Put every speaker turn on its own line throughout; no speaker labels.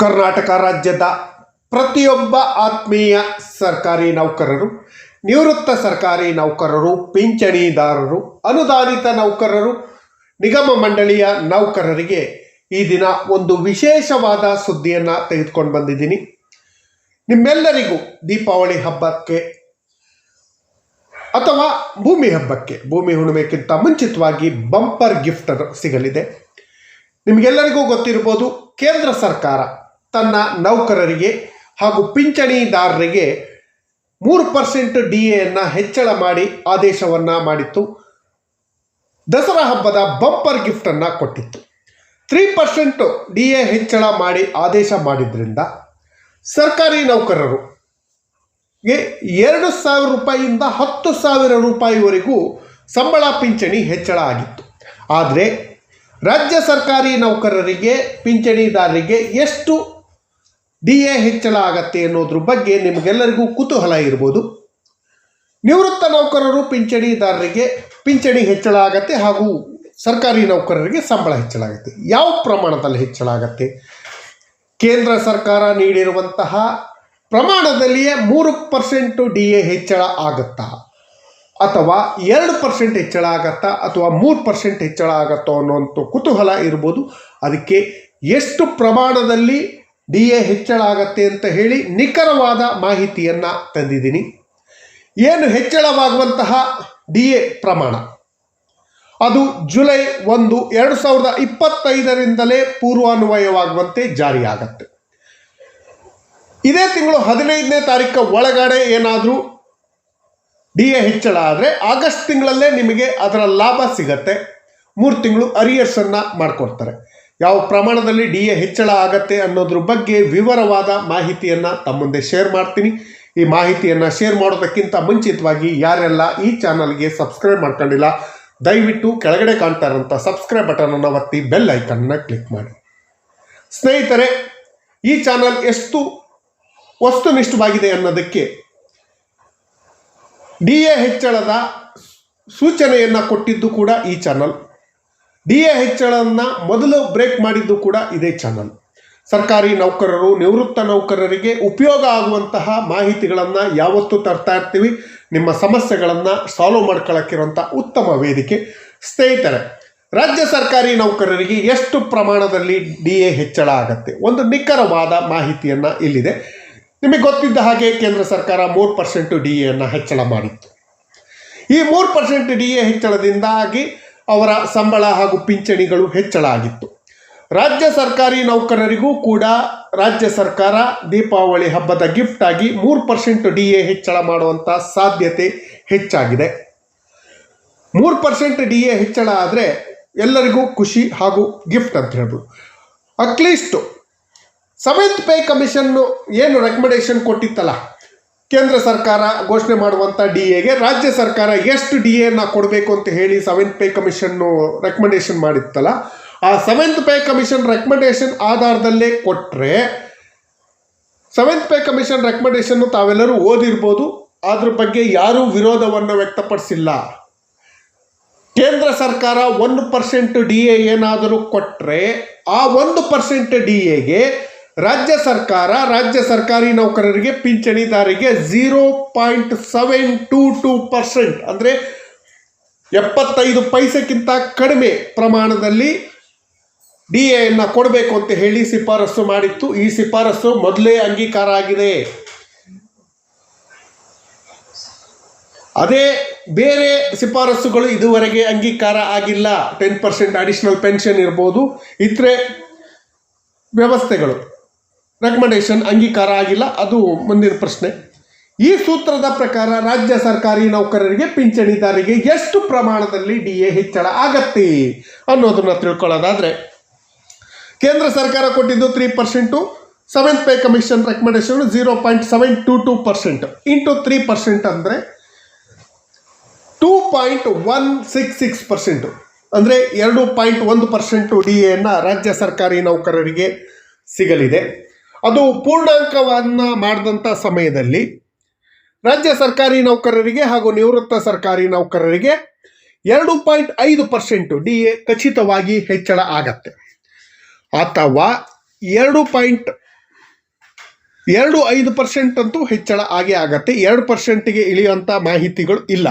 ಕರ್ನಾಟಕ ರಾಜ್ಯದ ಪ್ರತಿಯೊಬ್ಬ ಆತ್ಮೀಯ ಸರ್ಕಾರಿ ನೌಕರರು, ನಿವೃತ್ತ ಸರ್ಕಾರಿ ನೌಕರರು, ಪಿಂಚಣಿದಾರರು, ಅನುದಾನಿತ ನೌಕರರು, ನಿಗಮ ಮಂಡಳಿಯ ನೌಕರರಿಗೆ ಈ ದಿನ ಒಂದು ವಿಶೇಷವಾದ ಸುದ್ದಿಯನ್ನು ತೆಗೆದುಕೊಂಡು ಬಂದಿದ್ದೀನಿ. ನಿಮ್ಮೆಲ್ಲರಿಗೂ ದೀಪಾವಳಿ ಹಬ್ಬಕ್ಕೆ ಅಥವಾ ಭೂಮಿ ಹಬ್ಬಕ್ಕೆ, ಭೂಮಿ ಹುಣ್ಣಿಮೆಕ್ಕಿಂತ ಮುಂಚಿತವಾಗಿ ಬಂಪರ್ ಗಿಫ್ಟ್ ಸಿಗಲಿದೆ. ನಿಮಗೆಲ್ಲರಿಗೂ ಗೊತ್ತಿರ್ಬೋದು, ಕೇಂದ್ರ ಸರ್ಕಾರ ತನ್ನ ನೌಕರರಿಗೆ ಹಾಗೂ ಪಿಂಚಣಿದಾರರಿಗೆ ಮೂರು ಪರ್ಸೆಂಟ್ ಡಿ ಎಯನ್ನು ಹೆಚ್ಚಳ ಮಾಡಿ ಆದೇಶವನ್ನು ಮಾಡಿತ್ತು. ದಸರಾ ಹಬ್ಬದ ಬಂಪರ್ ಗಿಫ್ಟನ್ನು ಕೊಟ್ಟಿತ್ತು. ತ್ರೀ ಪರ್ಸೆಂಟು ಡಿ ಎ ಹೆಚ್ಚಳ ಮಾಡಿ ಆದೇಶ ಮಾಡಿದ್ರಿಂದ ಸರ್ಕಾರಿ ನೌಕರರು ಎರಡು ಸಾವಿರ ರೂಪಾಯಿಯಿಂದ ಹತ್ತು ಸಾವಿರ ರೂಪಾಯಿವರೆಗೂ ಸಂಬಳ ಪಿಂಚಣಿ ಹೆಚ್ಚಳ ಆಗಿತ್ತು. ಆದರೆ ರಾಜ್ಯ ಸರ್ಕಾರಿ ನೌಕರರಿಗೆ, ಪಿಂಚಣಿದಾರರಿಗೆ ಎಷ್ಟು ಡಿ ಎ ಹೆಚ್ಚಳ ಆಗತ್ತೆ ಅನ್ನೋದ್ರ ಬಗ್ಗೆ ನಿಮಗೆಲ್ಲರಿಗೂ ಕುತೂಹಲ ಇರ್ಬೋದು. ನಿವೃತ್ತ ನೌಕರರು ಪಿಂಚಣಿದಾರರಿಗೆ ಪಿಂಚಣಿ ಹೆಚ್ಚಳ ಆಗತ್ತೆ ಹಾಗೂ ಸರ್ಕಾರಿ ನೌಕರರಿಗೆ ಸಂಬಳ ಹೆಚ್ಚಳ ಆಗುತ್ತೆ ಯಾವ ಪ್ರಮಾಣದಲ್ಲಿ ಹೆಚ್ಚಳ ಆಗತ್ತೆ ಕೇಂದ್ರ ಸರ್ಕಾರ ನೀಡಿರುವಂತಹ ಪ್ರಮಾಣದಲ್ಲಿಯೇ ಮೂರು ಪರ್ಸೆಂಟು ಡಿ ಎ ಹೆಚ್ಚಳ ಆಗುತ್ತಾ? ಅಥವಾ ಎರಡು ಪರ್ಸೆಂಟ್ ಹೆಚ್ಚಳ ಆಗತ್ತಾ? ಅಥವಾ ಮೂರು ಪರ್ಸೆಂಟ್ ಹೆಚ್ಚಳ ಆಗತ್ತೋ ಅನ್ನೋಂಥ ಕುತೂಹಲ ಇರ್ಬೋದು. ಅದಕ್ಕೆ ಎಷ್ಟು ಪ್ರಮಾಣದಲ್ಲಿ ಡಿ ಎ ಹೆಚ್ಚಳ ಆಗತ್ತೆ ಅಂತ ಹೇಳಿ ನಿಖರವಾದ ಮಾಹಿತಿಯನ್ನು ತಂದಿದ್ದೀನಿ. ಏನು ಹೆಚ್ಚಳವಾಗುವಂತಹ ಡಿ ಎ ಪ್ರಮಾಣ? ಅದು ಜುಲೈ ಒಂದು, ಎರಡು ಸಾವಿರದ ಇಪ್ಪತ್ತೈದರಿಂದಲೇ ಪೂರ್ವಾನ್ವಯವಾಗುವಂತೆ ಜಾರಿಯಾಗತ್ತೆ. ಇದೇ ತಿಂಗಳು ಹದಿನೈದನೇ ತಾರೀಕು ಒಳಗಡೆ ಏನಾದರೂ ಡಿ ಎ ಹೆಚ್ಚಳ ಆದರೆ ಆಗಸ್ಟ್ ತಿಂಗಳಲ್ಲೇ ನಿಮಗೆ ಅದರ ಲಾಭ ಸಿಗತ್ತೆ. ಮೂರು ತಿಂಗಳು ಅರಿಯರ್ಸನ್ನು ಮಾಡಿಕೊಡ್ತಾರೆ. ಯಾವ ಪ್ರಮಾಣದಲ್ಲಿ ಡಿ ಎ ಹೆಚ್ಚಳ ಆಗತ್ತೆ ಅನ್ನೋದ್ರ ಬಗ್ಗೆ ವಿವರವಾದ ಮಾಹಿತಿಯನ್ನು ತಮ್ಮ ಮುಂದೆ ಶೇರ್ ಮಾಡ್ತೀನಿ. ಈ ಮಾಹಿತಿಯನ್ನು ಶೇರ್ ಮಾಡೋದಕ್ಕಿಂತ ಮುಂಚಿತವಾಗಿ ಯಾರೆಲ್ಲ ಈ ಚಾನಲ್ಗೆ ಸಬ್ಸ್ಕ್ರೈಬ್ ಮಾಡ್ಕೊಂಡಿಲ್ಲ, ದಯವಿಟ್ಟು ಕೆಳಗಡೆ ಕಾಣ್ತಾ ಇರೋಂಥ ಸಬ್ಸ್ಕ್ರೈಬ್ ಬಟನನ್ನು ಒತ್ತಿ ಬೆಲ್ ಐಕನ್ನ ಕ್ಲಿಕ್ ಮಾಡಿ. ಸ್ನೇಹಿತರೆ, ಈ ಚಾನಲ್ ಎಷ್ಟು ವಸ್ತುನಿಷ್ಠವಾಗಿದೆ ಅನ್ನೋದಕ್ಕೆ ಡಿ ಎ ಹೆಚ್ಚಳದ ಸೂಚನೆಯನ್ನು ಕೊಟ್ಟಿದ್ದು ಕೂಡ ಈ ಚಾನಲ್ ಡಿ ಎ ಹೆಚ್ಚಳವನ್ನು ಮೊದಲು ಬ್ರೇಕ್ ಮಾಡಿದ್ದು ಕೂಡ ಇದೇ ಚಾನಲ್. ಸರ್ಕಾರಿ ನೌಕರರು, ನಿವೃತ್ತ ನೌಕರರಿಗೆ ಉಪಯೋಗ ಆಗುವಂತಹ ಮಾಹಿತಿಗಳನ್ನು ಯಾವತ್ತೂ ತರ್ತಾ ಇರ್ತೀವಿ. ನಿಮ್ಮ ಸಮಸ್ಯೆಗಳನ್ನು ಸಾಲ್ವ್ ಮಾಡ್ಕೊಳ್ಳೋಕ್ಕಿರುವಂಥ ಉತ್ತಮ ವೇದಿಕೆ. ಸ್ನೇಹಿತರೆ, ರಾಜ್ಯ ಸರ್ಕಾರಿ ನೌಕರರಿಗೆ ಎಷ್ಟು ಪ್ರಮಾಣದಲ್ಲಿ ಡಿ ಎ ಹೆಚ್ಚಳ ಆಗುತ್ತೆ? ಒಂದು ನಿಖರವಾದ ಮಾಹಿತಿಯನ್ನು ಇಲ್ಲಿದೆ. ನಿಮಗೆ ಗೊತ್ತಿದ್ದ ಹಾಗೆ ಕೇಂದ್ರ ಸರ್ಕಾರ ಮೂರು ಪರ್ಸೆಂಟು ಡಿ ಎನ್ನು ಹೆಚ್ಚಳ ಮಾಡಿತ್ತು. ಈ ಮೂರು ಪರ್ಸೆಂಟ್ ಡಿ ಎ ಹೆಚ್ಚಳದಿಂದಾಗಿ ಅವರ ಸಂಬಳ ಹಾಗೂ ಪಿಂಚಣಿಗಳು ಹೆಚ್ಚಳ ಆಗಿತ್ತು ರಾಜ್ಯ ಸರ್ಕಾರಿ ನೌಕರರಿಗೂ ಕೂಡ ರಾಜ್ಯ ಸರ್ಕಾರ ದೀಪಾವಳಿ ಹಬ್ಬದ ಗಿಫ್ಟ್ ಆಗಿ ಮೂರು ಪರ್ಸೆಂಟ್ ಡಿ ಎ ಹೆಚ್ಚಳ ಮಾಡುವಂಥ ಸಾಧ್ಯತೆ ಹೆಚ್ಚಾಗಿದೆ. ಮೂರು ಪರ್ಸೆಂಟ್ ಡಿ ಎ ಹೆಚ್ಚಳ ಆದರೆ ಎಲ್ಲರಿಗೂ ಖುಷಿ ಹಾಗೂ ಗಿಫ್ಟ್ ಅಂತ ಹೇಳ್ಬೋದು. At least seventh pay commission ಏನು ರೆಕಮೆಂಡೇಶನ್ ಕೊಟ್ಟಿತ್ತಲ್ಲ? ಕೇಂದ್ರ ಸರ್ಕಾರ ಘೋಷಣೆ ಮಾಡುವಂಥ ಡಿ ಎಗೆ ರಾಜ್ಯ ಸರ್ಕಾರ ಎಷ್ಟು ಡಿ ಎನ ಕೊಡಬೇಕು ಅಂತ ಹೇಳಿ ಸೆವೆಂತ್ ಪೇ ಕಮಿಷನ್ನು ರೆಕಮೆಂಡೇಶನ್ ಮಾಡಿತ್ತಲ್ಲ, ಆ ಸೆವೆಂತ್ ಪೇ ಕಮಿಷನ್ ರೆಕಮೆಂಡೇಶನ್ ಆಧಾರದಲ್ಲೇ ಕೊಟ್ಟರೆ ಸೆವೆಂತ್ ಪೇ ಕಮಿಷನ್ ರೆಕಮೆಂಡೇಷನ್ನು ತಾವೆಲ್ಲರೂ ಓದಿರ್ಬೋದು ಅದ್ರ ಬಗ್ಗೆ ಯಾರೂ ವಿರೋಧವನ್ನು ವ್ಯಕ್ತಪಡಿಸಿಲ್ಲ. ಕೇಂದ್ರ ಸರ್ಕಾರ ಒಂದು ಪರ್ಸೆಂಟ್ ಡಿ ಎ ಏನಾದರೂ ಕೊಟ್ಟರೆ ಆ ಒಂದು ಪರ್ಸೆಂಟ್ ಡಿ ಎಗೆ ರಾಜ್ಯ ಸರ್ಕಾರ, ರಾಜ್ಯ ಸರ್ಕಾರಿ ನೌಕರರಿಗೆ ಪಿಂಚಣಿದಾರಿಗೆ zero point seven two two percent ಅಂದರೆ ಎಪ್ಪತ್ತೈದು ಪೈಸೆಗಿಂತ ಕಡಿಮೆ ಪ್ರಮಾಣದಲ್ಲಿ ಡಿ ಎಯನ್ನು ಕೊಡಬೇಕು ಅಂತ ಹೇಳಿ ಶಿಫಾರಸು ಮಾಡಿತ್ತು. ಈ ಶಿಫಾರಸು ಮೊದಲೇ ಅಂಗೀಕಾರ ಆಗಿದೆ. ಅದೇ ಬೇರೆ ಶಿಫಾರಸುಗಳು ಇದುವರೆಗೆ ಅಂಗೀಕಾರ ಆಗಿಲ್ಲ. ಟೆನ್ ಪರ್ಸೆಂಟ್ ಅಡಿಷನಲ್ ಪೆನ್ಷನ್ ಇರ್ಬೋದು. ಇತರೆ ವ್ಯವಸ್ಥೆಗಳು. ರೆಕಮೆಂಡೇಶನ್ ಅಂಗೀಕಾರ ಆಗಿಲ್ಲ, ಅದು ಮುಂದಿನ ಪ್ರಶ್ನೆ. ಈ ಸೂತ್ರದ ಪ್ರಕಾರ ರಾಜ್ಯ ಸರ್ಕಾರಿ ನೌಕರರಿಗೆ ಪಿಂಚಣಿದಾರರಿಗೆ ಎಷ್ಟು ಪ್ರಮಾಣದಲ್ಲಿ ಡಿ ಎ ಹೆಚ್ಚಳ ಆಗತ್ತೆ ಅನ್ನೋದನ್ನು ತಿಳ್ಕೊಳ್ಳೋದಾದರೆ, ಕೇಂದ್ರ ಸರ್ಕಾರ ಕೊಟ್ಟಿದ್ದು three percent seventh pay commission recommendation zero point seven two two percent into three percent ಅಂದರೆ two point one six six percent ಅಂದರೆ ಎರಡು ಪಾಯಿಂಟ್ ಒಂದು ಪರ್ಸೆಂಟು ಡಿ ಎನ್ನು ರಾಜ್ಯ ಸರ್ಕಾರಿ ನೌಕರರಿಗೆ ಸಿಗಲಿದೆ. ಅದು ಪೂರ್ಣಾಂಕವನ್ನು ಮಾಡಿದಂಥ ಸಮಯದಲ್ಲಿ ರಾಜ್ಯ ಸರ್ಕಾರಿ ನೌಕರರಿಗೆ ಹಾಗೂ ನಿವೃತ್ತ ಸರ್ಕಾರಿ ನೌಕರರಿಗೆ ಎರಡು ಪಾಯಿಂಟ್ ಐದು ಪರ್ಸೆಂಟು ಡಿ ಎ ಖಚಿತವಾಗಿ ಹೆಚ್ಚಳ ಆಗತ್ತೆ. ಅಥವಾ ಎರಡು ಪಾಯಿಂಟ್ ಎರಡು ಐದು ಪರ್ಸೆಂಟ್ ಅಂತೂ ಹೆಚ್ಚಳ ಆಗೇ ಆಗತ್ತೆ. ಎರಡು ಪರ್ಸೆಂಟಿಗೆ ಇಳಿಯುವಂಥ ಮಾಹಿತಿಗಳು ಇಲ್ಲ.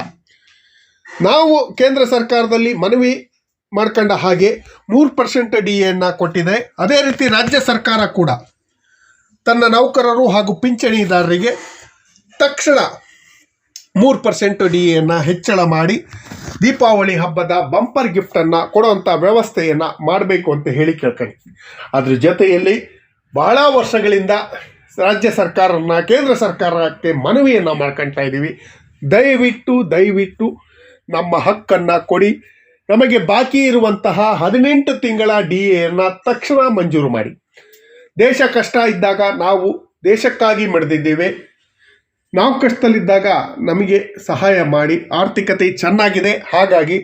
ನಾವು ಕೇಂದ್ರ ಸರ್ಕಾರದಲ್ಲಿ ಮನವಿ ಮಾಡ್ಕೊಂಡ ಹಾಗೆ ಮೂರು ಪರ್ಸೆಂಟ್ ಡಿ ಎನ್ನು ಕೊಟ್ಟಿದೆ ಅದೇ ರೀತಿ ರಾಜ್ಯ ಸರ್ಕಾರ ಕೂಡ ತನ್ನ ನೌಕರರು ಹಾಗೂ ಪಿಂಚಣಿದಾರರಿಗೆ ತಕ್ಷಣ ಮೂರು ಪರ್ಸೆಂಟ್ ಡಿ ಎನ್ನು ಹೆಚ್ಚಳ ಮಾಡಿ ದೀಪಾವಳಿ ಹಬ್ಬದ ಬಂಪರ್ ಗಿಫ್ಟನ್ನು ಕೊಡುವಂಥ ವ್ಯವಸ್ಥೆಯನ್ನು ಮಾಡಬೇಕು ಅಂತ ಹೇಳಿ ಕೇಳ್ಕೊಂಡು. ಅದ್ರ ಜೊತೆಯಲ್ಲಿ ಬಹಳ ವರ್ಷಗಳಿಂದ ರಾಜ್ಯ ಸರ್ಕಾರನ ಕೇಂದ್ರ ಸರ್ಕಾರಕ್ಕೆ ಮನವಿಯನ್ನು ಮಾಡ್ಕೊಳ್ತಾ ಇದ್ದೀವಿ ದಯವಿಟ್ಟು ದಯವಿಟ್ಟು ನಮ್ಮ ಹಕ್ಕನ್ನು ಕೊಡಿ. ನಮಗೆ ಬಾಕಿ ಇರುವಂತಹ ಹದಿನೆಂಟು ತಿಂಗಳ ಡಿ ಎಯನ್ನು ತಕ್ಷಣ ಮಂಜೂರು ಮಾಡಿ. ದೇಶ ಕಷ್ಟ ಇದ್ದಾಗ ನಾವು ದೇಶಕ್ಕಾಗಿ ಮಡಿದಿದ್ದೇವೆ. ನಾವು ಕಷ್ಟದಲ್ಲಿದ್ದಾಗ ನಮಗೆ ಸಹಾಯ ಮಾಡಿ, ಆರ್ಥಿಕತೆ ಚೆನ್ನಾಗಿದೆ. ಹಾಗಾಗಿ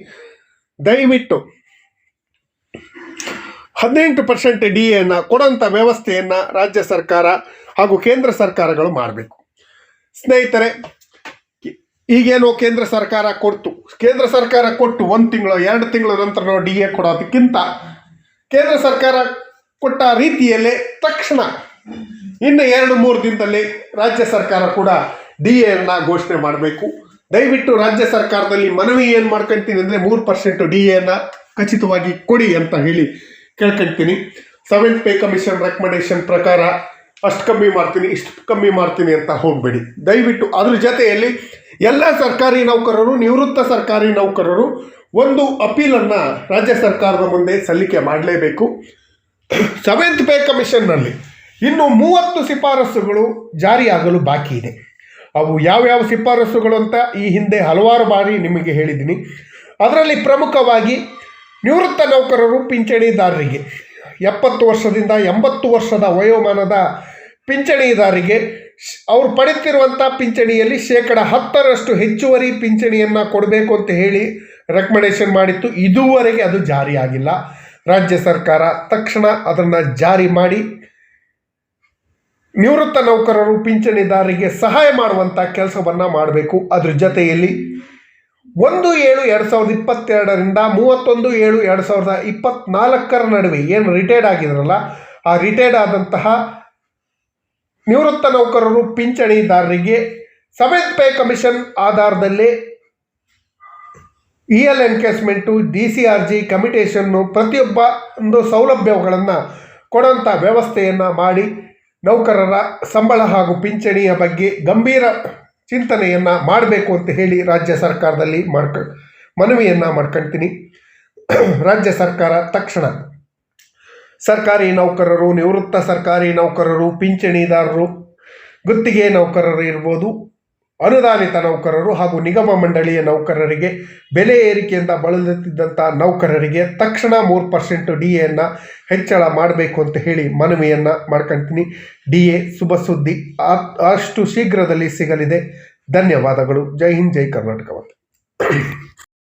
ದಯವಿಟ್ಟು ಹದಿನೆಂಟು ಪರ್ಸೆಂಟ್ ಡಿ ಎನ್ನು ಕೊಡೋಂಥ ವ್ಯವಸ್ಥೆಯನ್ನು ರಾಜ್ಯ ಸರ್ಕಾರ ಹಾಗೂ ಕೇಂದ್ರ ಸರ್ಕಾರಗಳು ಮಾಡಬೇಕು. ಸ್ನೇಹಿತರೆ, ಈಗೇನೋ ಕೇಂದ್ರ ಸರ್ಕಾರ ಕೊಡ್ತು. ಕೇಂದ್ರ ಸರ್ಕಾರ ಕೊಟ್ಟು ಒಂದು ತಿಂಗಳು, ಎರಡು ತಿಂಗಳ ನಂತರ ನಾವು ಡಿ ಎ ಕೊಡೋದಕ್ಕಿಂತ ಕೇಂದ್ರ ಸರ್ಕಾರ ಕೊಟ್ಟ ರೀತಿಯಲ್ಲೇ ತಕ್ಷಣ ಇನ್ನು ಎರಡು ಮೂರು ದಿನದಲ್ಲಿ ರಾಜ್ಯ ಸರ್ಕಾರ ಕೂಡ ಡಿ ಎನ್ನ ಘೋಷಣೆ ಮಾಡಬೇಕು. ದಯವಿಟ್ಟು ರಾಜ್ಯ ಸರ್ಕಾರದಲ್ಲಿ ಮನವಿ ಏನು ಮಾಡ್ಕೊಂತೀನಿ ಅಂದರೆ ಮೂರು ಪರ್ಸೆಂಟ್ ಡಿ ಎನ್ನ ಖಚಿತವಾಗಿ ಕೊಡಿ ಅಂತ ಹೇಳಿ ಕೇಳ್ಕೊಂತೀನಿ. ಸೆವೆಂತ್ ಪೇ ಕಮಿಷನ್ ರೆಕಮೆಂಡೇಶನ್ ಪ್ರಕಾರ ಅಷ್ಟು ಕಮ್ಮಿ ಮಾಡ್ತೀನಿ, ಇಷ್ಟು ಕಮ್ಮಿ ಮಾಡ್ತೀನಿ ಅಂತ ಹೋಗಬೇಡಿ. ದಯವಿಟ್ಟು ಅದ್ರ ಜೊತೆಯಲ್ಲಿ ಎಲ್ಲ ಸರ್ಕಾರಿ ನೌಕರರು, ನಿವೃತ್ತ ಸರ್ಕಾರಿ ನೌಕರರು ಒಂದು ಅಪೀಲನ್ನು ರಾಜ್ಯ ಸರ್ಕಾರದ ಮುಂದೆ ಸಲ್ಲಿಕೆ ಮಾಡಲೇಬೇಕು. ಸೆವೆಂತ್ ಪೇ ಕಮಿಷನ್ನಲ್ಲಿ ಇನ್ನು ಮೂವತ್ತು ಶಿಫಾರಸುಗಳು ಜಾರಿಯಾಗಲು ಬಾಕಿ ಇದೆ. ಅವು ಯಾವ್ಯಾವ ಶಿಫಾರಸುಗಳು ಅಂತ ಈ ಹಿಂದೆ ಹಲವಾರು ಬಾರಿ ನಿಮಗೆ ಹೇಳಿದ್ದೀನಿ. ಅದರಲ್ಲಿ ಪ್ರಮುಖವಾಗಿ ನಿವೃತ್ತ ನೌಕರರು ಪಿಂಚಣಿದಾರರಿಗೆ, ಎಪ್ಪತ್ತು ವರ್ಷದಿಂದ ಎಂಬತ್ತು ವರ್ಷದ ವಯೋಮಾನದ ಪಿಂಚಣಿದಾರರಿಗೆ, ಅವರು ಪಡೆಯುತ್ತಿರುವಂಥ ಪಿಂಚಣಿಯಲ್ಲಿ ಶೇಕಡ ಹತ್ತರಷ್ಟು ಹೆಚ್ಚುವರಿ ಪಿಂಚಣಿಯನ್ನು ಕೊಡಬೇಕು ಅಂತ ಹೇಳಿ ರೆಕಮೆಂಡೇಷನ್ ಮಾಡಿತ್ತು. ಇದುವರೆಗೆ ಅದು ಜಾರಿಯಾಗಿಲ್ಲ. ರಾಜ್ಯ ಸರ್ಕಾರ ತಕ್ಷಣ ಅದನ್ನು ಜಾರಿ ಮಾಡಿ ನಿವೃತ್ತ ನೌಕರರು ಪಿಂಚಣಿದಾರರಿಗೆ ಸಹಾಯ ಮಾಡುವಂಥ ಕೆಲಸವನ್ನು ಮಾಡಬೇಕು. ಅದ್ರ ಜೊತೆಯಲ್ಲಿ ಒಂದು ಏಳು ಎರಡು ಸಾವಿರದ ಇಪ್ಪತ್ತೆರಡರಿಂದ ಮೂವತ್ತೊಂದು ಏಳು ಎರಡು ಸಾವಿರದ ಇಪ್ಪತ್ನಾಲ್ಕರ ನಡುವೆ ಏನು ರಿಟೈರ್ಡ್ ಆಗಿದ್ರಲ್ಲ, ಆ ರಿಟೈರ್ಡ್ ಆದಂತಹ ನಿವೃತ್ತ ನೌಕರರು ಪಿಂಚಣಿದಾರರಿಗೆ ಸೆವೆಂತ್ ಪೇ ಕಮಿಷನ್ ಆಧಾರದಲ್ಲಿ E L encashment D C R G commutation ಪ್ರತಿಯೊಬ್ಬ ಒಂದು ಸೌಲಭ್ಯಗಳನ್ನು ಕೊಡೋಂಥ ವ್ಯವಸ್ಥೆಯನ್ನು ಮಾಡಿ ನೌಕರರ ಸಂಬಳ ಹಾಗೂ ಪಿಂಚಣಿಯ ಬಗ್ಗೆ ಗಂಭೀರ ಚಿಂತನೆಯನ್ನು ಮಾಡಬೇಕು ಅಂತ ಹೇಳಿ ರಾಜ್ಯ ಸರ್ಕಾರದಲ್ಲಿ ಮಾಡ್ಕ, ಮನವಿಯನ್ನು ಮಾಡ್ಕೊಳ್ತೀನಿ ರಾಜ್ಯ ಸರ್ಕಾರ ತಕ್ಷಣ ಸರ್ಕಾರಿ ನೌಕರರು, ನಿವೃತ್ತ ಸರ್ಕಾರಿ ನೌಕರರು, ಪಿಂಚಣಿದಾರರು, ಗುತ್ತಿಗೆ ನೌಕರರು ಇರ್ಬೋದು ಅನುದಾನಿತ ನೌಕರರು ಹಾಗೂ ನಿಗಮ ಮಂಡಳಿಯ ನೌಕರರಿಗೆ ಬೆಲೆ ಏರಿಕೆಯಿಂದ ಬಳಲುತ್ತಿದ್ದಂಥ ನೌಕರರಿಗೆ ತಕ್ಷಣ ಮೂರು ಪರ್ಸೆಂಟ್ ಡಿ ಎನ್ನು ಹೆಚ್ಚಳ ಮಾಡಬೇಕು ಅಂತ ಹೇಳಿ ಮನವಿಯನ್ನು ಮಾಡ್ಕೊಂತೀನಿ. ಡಿ ಎ ಶುಭ ಸುದ್ದಿ ಅಷ್ಟು ಶೀಘ್ರದಲ್ಲಿ ಸಿಗಲಿದೆ. ಧನ್ಯವಾದಗಳು. ಜೈ ಹಿಂದ್, ಜೈ ಕರ್ನಾಟಕ.